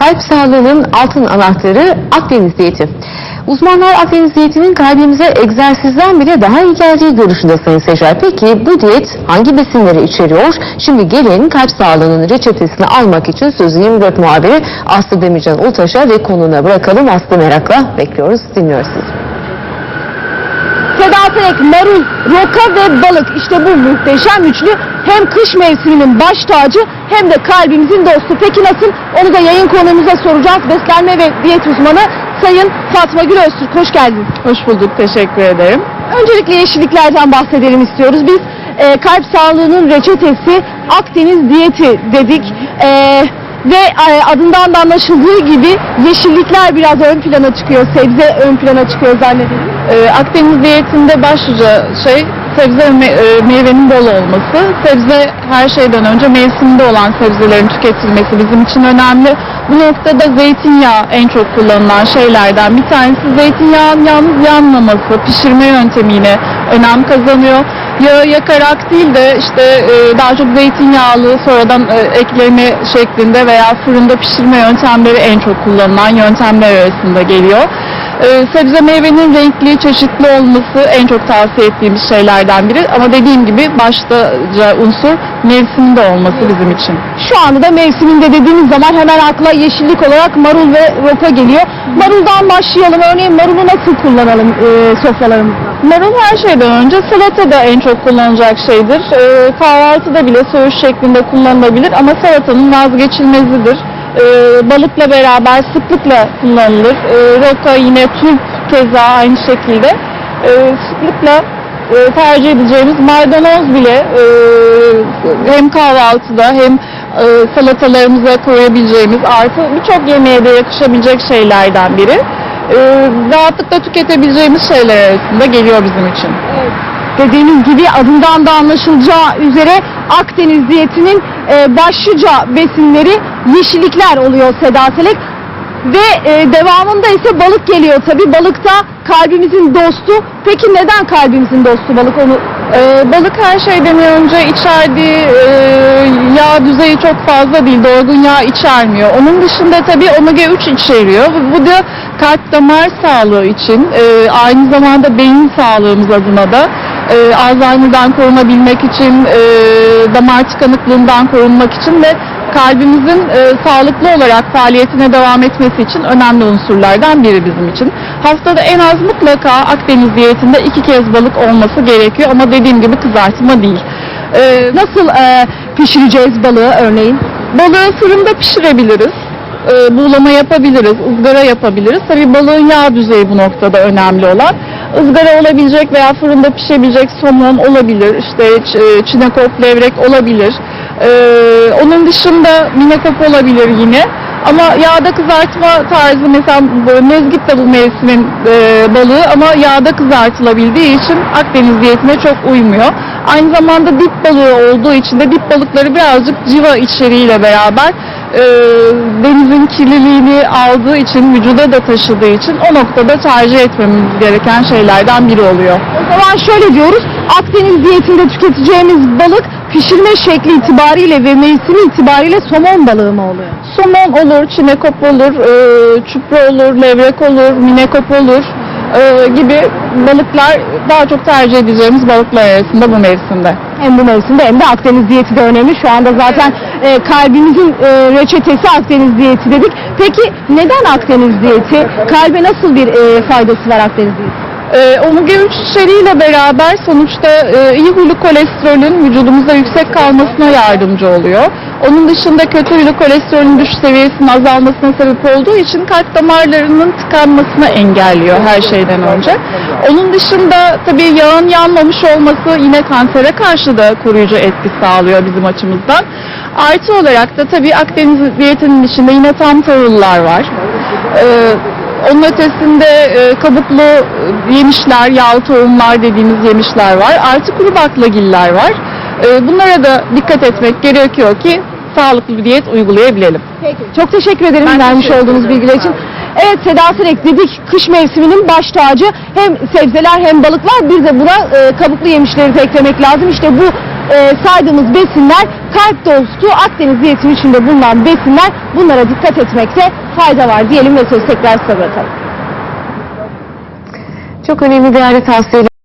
Kalp sağlığının altın anahtarı Akdeniz diyeti. Uzmanlar Akdeniz diyetinin kalbimize egzersizden bile daha iyi geldiği görüşünde Sayın Secer. Peki bu diyet hangi besinleri içeriyor? Şimdi gelin kalp sağlığının reçetesini almak için sözü 24 muhabiri Aslı Demircan Ultaş'a ve konuğuna bırakalım. Aslı merakla bekliyoruz, dinliyoruz sizi. Seda Terek, marul, roka ve balık işte bu muhteşem üçlü hem kış mevsiminin baş tacı hem de kalbimizin dostu. Peki nasıl? Onu da yayın konuğumuza soracağız. Beslenme ve diyet uzmanı Sayın Fatma Gül Öztürk. Hoş geldiniz. Hoş bulduk, teşekkür ederim. Öncelikle yeşilliklerden bahsedelim istiyoruz. Biz e, kalp sağlığının reçetesi Akdeniz diyeti dedik. E, ve e, adından da anlaşıldığı gibi yeşillikler biraz ön plana çıkıyor. Sebze ön plana çıkıyor zannediyorum. Ee, Akdeniz diyetinde başlıca şey sebze ve e, meyvenin bol olması. Sebze her şeyden önce mevsiminde olan sebzelerin tüketilmesi bizim için önemli. Bu noktada zeytinyağı en çok kullanılan şeylerden bir tanesi. Zeytinyağın yalnız yanmaması, pişirme yöntemiyle önem kazanıyor. Yağı yakarak değil de işte e, daha çok zeytinyağlı sonradan e, ekleme şeklinde veya fırında pişirme yöntemleri en çok kullanılan yöntemler arasında geliyor. Ee, sebze meyvenin renkli, çeşitli olması en çok tavsiye ettiğimiz şeylerden biri. Ama dediğim gibi başlıca unsur mevsiminde olması bizim için. Şu anda da mevsiminde dediğimiz zaman hemen akla yeşillik olarak marul ve roka geliyor. Maruldan başlayalım. Örneğin marulu nasıl kullanalım e, sofralarımızda? Marul her şeyden önce salata da en çok kullanılacak şeydir. Ee, kahvaltıda bile söğüş şeklinde kullanılabilir ama salatanın vazgeçilmezidir. Ee, balıkla beraber sıklıkla kullanılır. Ee, roka yine turp keza aynı şekilde. Ee, sıklıkla e, tercih edeceğimiz maydanoz bile e, hem kahvaltıda hem e, salatalarımıza koyabileceğimiz artı birçok yemeğe de yakışabilecek şeylerden biri. E, rahatlıkla tüketebileceğimiz şeyler arasında geliyor bizim için. Dediğiniz gibi adından da anlaşılacağı üzere Akdeniz diyetinin e, başlıca besinleri yeşillikler oluyor Seda Selek. Ve e, devamında ise balık geliyor tabi. Balık da kalbimizin dostu. Peki neden kalbimizin dostu balık onu? E, balık her şeyden önce içerdiği e, yağ düzeyi çok fazla değil, doygun yağ içermiyor. Onun dışında tabii omega 3 içeriyor. Bu da kalp damar sağlığı için, e, aynı zamanda beyin sağlığımız adına da e, Alzheimer'dan korunabilmek için, e, damar tıkanıklığından korunmak için ve kalbimizin e, sağlıklı olarak faaliyetine devam etmesi için önemli unsurlardan biri bizim için. Haftada en az mutlaka Akdeniz diyetinde iki kez balık olması gerekiyor ama dediğim gibi kızartma değil. E, Nasıl e, pişireceğiz balığı örneğin? Balığı fırında pişirebiliriz. Ee, buğulama yapabiliriz, ızgara yapabiliriz. Tabii balığın yağ düzeyi bu noktada önemli olan. Izgara olabilecek veya fırında pişebilecek somon olabilir, işte e, çinekop, levrek olabilir. Ee, onun dışında minekop olabilir yine. Ama yağda kızartma tarzı mesela mezgit de bu mevsimin e, balığı ama yağda kızartılabildiği için Akdeniz diyetine çok uymuyor. Aynı zamanda dip balığı olduğu için de dip balıkları birazcık civa içeriğiyle beraber e, denizin kirliliğini aldığı için, vücuda da taşıdığı için o noktada tercih etmemiz gereken şeylerden biri oluyor. O zaman şöyle diyoruz. Akdeniz diyetinde tüketeceğimiz balık pişirme şekli itibariyle ve mevsimi itibariyle somon balığı mı oluyor? Somon olur, çinekop olur, e, çupra olur, levrek olur, minekop olur e, gibi balıklar daha çok tercih edeceğimiz balıklar arasında bu mevsimde. Hem bu mevsimde hem de Akdeniz diyeti de önemli. Şu anda zaten e, kalbimizin e, reçetesi Akdeniz diyeti dedik. Peki neden Akdeniz diyeti? Kalbe nasıl bir e, faydası var Akdeniz diyeti? Ee, omega 3 içeriğiyle beraber sonuçta e, iyi huylu kolesterolün vücudumuzda yüksek kalmasına yardımcı oluyor. Onun dışında kötü huylu kolesterolün düşük seviyesinin azalmasına sebep olduğu için kalp damarlarının tıkanmasını engelliyor her şeyden önce. Onun dışında tabii yağın yanmamış olması yine kansere karşı da koruyucu etki sağlıyor bizim açımızdan. Artı olarak da tabii Akdeniz diyetinin içinde yine tam tahıllar var. Ee, onun ötesinde e, kabuklu yemişler, yağlı tohumlar dediğimiz yemişler var. Artı kuru baklagiller var. E, bunlara da dikkat etmek gerekiyor ki sağlıklı bir diyet uygulayabilelim. Peki. Çok teşekkür ederim Ben vermiş teşekkür olduğunuz bilgiler için. Evet Seda Sirek dedik kış mevsiminin baş tacı hem sebzeler hem balıklar bir de buna e, kabuklu yemişleri de eklemek lazım. İşte bu e, saydığımız besinler kalp dostu Akdeniz diyetinin içinde bulunan besinler. Bunlara dikkat etmekte fayda var diyelim ve sözü tekrar size bırakalım. Çok önemli değerli tavsiyeler.